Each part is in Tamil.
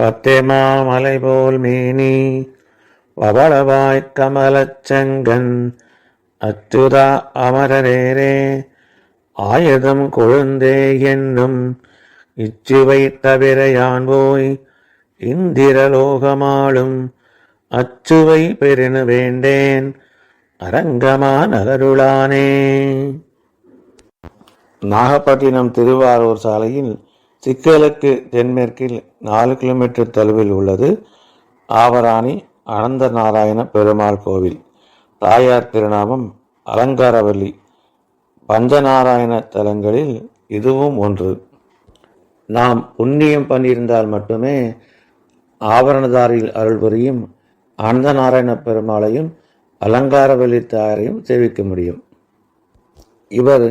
பத்தேமா மலை போல் மேனி வபளவாய் கமலச்செங்கன் அச்சுதா அமரரேரே ஆயுதம் கொழுந்தே என்னும் இச்சுவை தவிர யான் போய் இந்திரலோகமாளும் அச்சுவை பெருன வேண்டேன் அரங்கமா நகருளானே. நாகப்பட்டினம் திருவாரூர் சாலையில் சிக்கலுக்கு தென்மேற்கில் நாலு கிலோமீட்டர் தொலைவில் உள்ளது. ஆவராணி அனந்த நாராயண பெருமாள் கோவில். தாயார் திருநாமம் அலங்காரவல்லி. பஞ்சநாராயண தலங்களில் இதுவும் ஒன்று. நாம் புண்ணியம் பண்ணியிருந்தால் மட்டுமே ஆவரணதாரில் அருள் புரியும் அனந்த நாராயண பெருமாளையும் அலங்காரவல்லி தாயாரையும் சேவிக்க முடியும். இவர்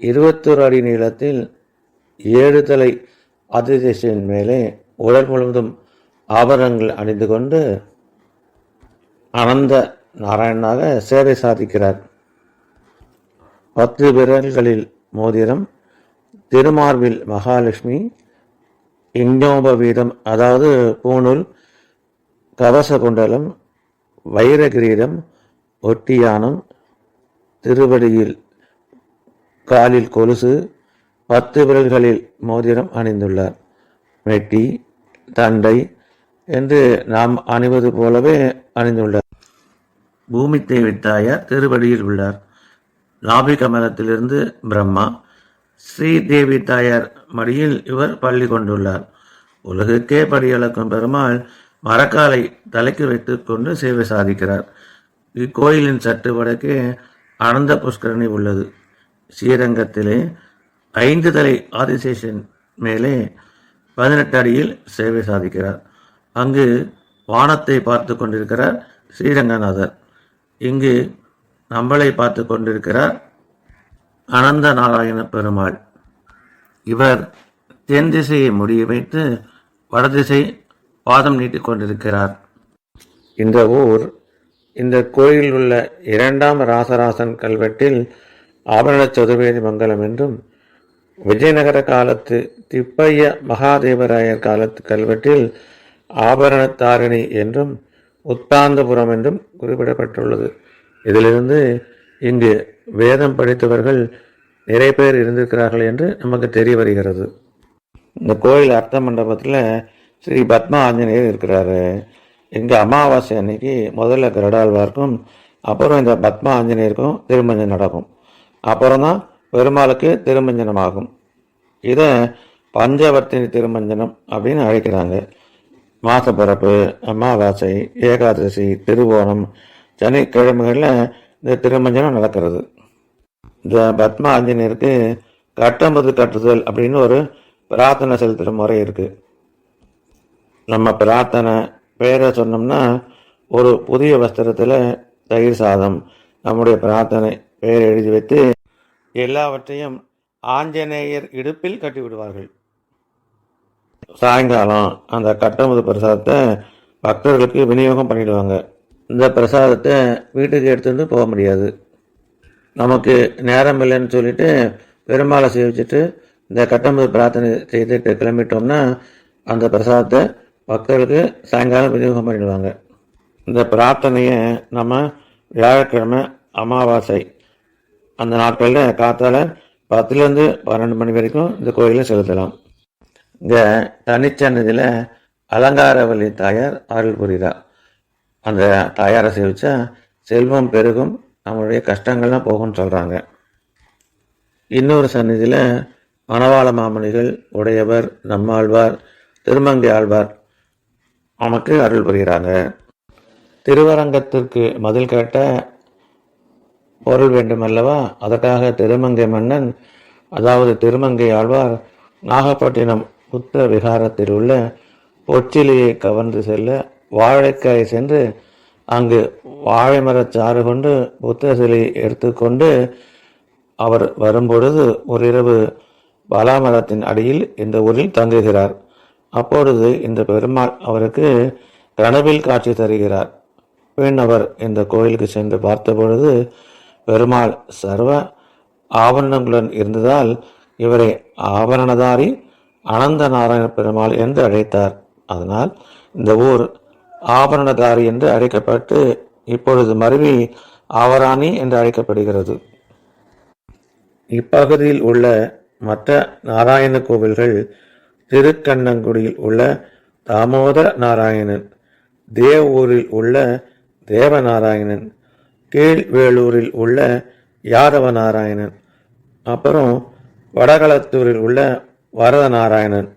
இருபத்தொரு அடி நீளத்தில் ஏழு தலை அதிதேசின் மேலே உடல் முழுவதும் ஆபரணங்கள் அணிந்து கொண்டு அனந்த நாராயணனாக சேவை சாதிக்கிறார். பத்து விரல்களில் மோதிரம் திருமார்பில் மகாலட்சுமி இஞ்ஞோபவீதம் அதாவது பூணூல் கவச குண்டலம் வைர கிரீடம் ஒட்டியானம் திருவடியில் காலில் கொலுசு பத்து விரல்களில் மோதிரம் அணிந்துள்ளார். மெட்டி தண்டை என்று நாம் அணிவது போலவே அணிந்துள்ளார். பூமி தேவி தாயார் திருவடியில் உள்ளார். லாபி கமலத்திலிருந்து பிரம்மா ஸ்ரீதேவி தாயார் மடியில் இவர் பள்ளி கொண்டுள்ளார். உலகுக்கே படியளக்கும் பெருமாள் மரக்காலை தலைக்கு வைத்துக் கொண்டு சேவை சாதிக்கிறார். இக்கோயிலின் சற்று வடக்கே அனந்த புஷ்கரணி உள்ளது. ஸ்ரீரங்கத்திலே ஐந்து தலை ஆதிசேஷன் மேலே பதினெட்டு அடியில் சேவை சாதிக்கிறார். அங்கு வானத்தை பார்த்து கொண்டிருக்கிறார் ஸ்ரீரங்கநாதர். இங்கு நம்மளை பார்த்து கொண்டிருக்கிறார் அனந்த நாராயண பெருமாள். இவர் தென் திசையை முடிய வைத்து வடதிசை பாதம் நீட்டிக் கொண்டிருக்கிறார். இந்த ஊர் இந்த கோயிலில் உள்ள இரண்டாம் ராசராசன் கல்வெட்டில் ஆபரண சதுர்வேதி மங்கலம் என்றும் விஜயநகர காலத்து திப்பைய மகாதேவராயர் காலத்து கல்வெட்டில் ஆபரணத்தாரிணி என்றும் உத்தாந்தபுரம் என்றும் குறிப்பிடப்பட்டுள்ளது. இதிலிருந்து இங்கு வேதம் படித்தவர்கள் நிறைய பேர் இருந்திருக்கிறார்கள் என்று நமக்கு தெரிய வருகிறது. இந்த கோயில் அர்த்த மண்டபத்தில் ஸ்ரீ பத்மா ஆஞ்சநேயர் இருக்கிறாரு. இங்கே அமாவாசை அன்னைக்கு முதல்ல கருடாழ்வார்க்கும் அப்புறம் இந்த பத்மா ஆஞ்சநேயருக்கும் திருமஞ்சம் நடக்கும். அப்புறம் தான் பெருமாளுக்கு திருமஞ்சனம் ஆகும் இதை பஞ்சவர்த்தினி திருமஞ்சனம் அப்படின்னு அழைக்கிறாங்க. மாசப்பிறப்பு அமாவாசை ஏகாதசி திருவோணம் சனிக்கிழமைகளில் இந்த திருமஞ்சனம் நடக்கிறது. இந்த பத்மா ஆஞ்சநேயருக்கு கட்டம்பது கட்டுதல் அப்படின்னு ஒரு பிரார்த்தனை செலுத்துகிற முறை இருக்குது நம்ம பிரார்த்தனை பேரை சொன்னோம்னா ஒரு புதிய வஸ்திரத்தில் தயிர் சாதம் நம்முடைய பிரார்த்தனை பெயர் எழுதி வைத்து எல்லாவற்றையும் ஆஞ்சநேயர் இடுப்பில் கட்டிவிடுவார்கள். சாயங்காலம் அந்த கட்டமுது பிரசாதத்தை பக்தர்களுக்கு விநியோகம் பண்ணிடுவாங்க. இந்த பிரசாதத்தை வீட்டுக்கு எடுத்துட்டு போக முடியாது. நமக்கு நேரம் இல்லைன்னு சொல்லிட்டு பெருமாளை சேவிச்சுட்டு இந்த கட்டமுது பிரார்த்தனை செய்துட்டு கிளம்பிட்டோம்னா அந்த பிரசாதத்தை பக்தர்களுக்கு சாயங்காலம் விநியோகம் பண்ணிடுவாங்க. இந்த பிரார்த்தனையை நம்ம வியாழக்கிழமை அமாவாசை அந்த நாட்களில் காத்தால் பத்துலேருந்து பன்னெண்டு மணி வரைக்கும் இந்த கோயிலில் செலுத்தலாம். இங்கே தனிச்சன்னதியில் அலங்காரவல்லி தாயார் அருள் புரிகிறார் அந்த தாயாரை சேவிச்சா செல்வம் பெருகும் நம்மளுடைய கஷ்டங்கள்லாம் போகும்னு சொல்கிறாங்க இன்னொரு சந்நிதியில் மணவாள மாமணிகள் உடையவர் நம்மாழ்வார் திருமங்கை ஆழ்வார் நமக்கு அருள் புரிகிறாங்க திருவரங்கத்திற்கு மதில் கேட்ட பொருள் வேண்டுமல்லவா? அதற்காக திருமங்கை மன்னன் அதாவது திருமங்கை ஆழ்வார் நாகப்பட்டினம் புத்த விகாரத்தில் உள்ள பொச்சிலியை கவர்ந்து செல்ல வாழைக்காய் சென்று அங்கு வாழை மரச்சாறு கொண்டு புத்த சிலையை எடுத்துக்கொண்டு அவர் வரும்பொழுது ஒரு இரவு பலாமரத்தின் அடியில் இந்த ஊரில் தங்குகிறார். அப்பொழுது இந்த பெருமாள் அவருக்கு கனவில் காட்சி தருகிறார். பின் அவர் இந்த கோயிலுக்கு சென்று பார்த்தபொழுது பெருமாள் சர்வ ஆபரணங்களுடன் இருந்ததால் இவரை ஆபரணதாரி அனந்த நாராயண பெருமாள் என்று அழைத்தார். அதனால் இந்த ஊர் ஆபரணதாரி என்று அழைக்கப்பட்டு இப்பொழுது மருவி ஆவராணி என்று அழைக்கப்படுகிறது. இப்பகுதியில் உள்ள மற்ற நாராயண கோவில்கள் திருக்கண்ணங்குடியில் உள்ள தாமோதர நாராயணன் தேவூரில் உள்ள தேவநாராயணன் கீழ்வேளூரில் உள்ள யாதவ நாராயணன் அப்புறம் வடகளத்தூரில் உள்ள வரத நாராயணன்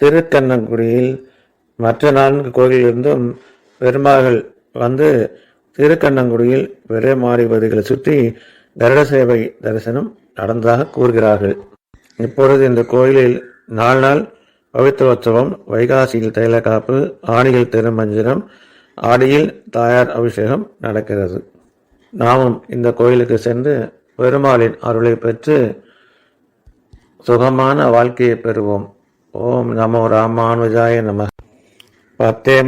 திருக்கண்ணங்குடியில் மற்ற நான்கு கோயிலிலிருந்தும் பெருமாள்கள் வந்து திருக்கண்ணங்குடியில் பெருமாறி சுற்றி கருட சேவை தரிசனம் நடந்ததாக கூறுகிறார்கள். இப்பொழுது இந்த கோயிலில் நாலு நாள் பவித்திரோத்சவம் வைகாசியில் தைலக்காப்பு ஆணிகள் திருமஞ்சனம் ஆடியில் தாயார் அபிஷேகம் நடக்கிறது. நாமும் இந்த கோயிலுக்கு சென்று பெருமாளின் அருளை பெற்று சுகமான வாழ்க்கையை பெறுவோம். ஓம் நமோ ராமானுஜாய நம. பத்தே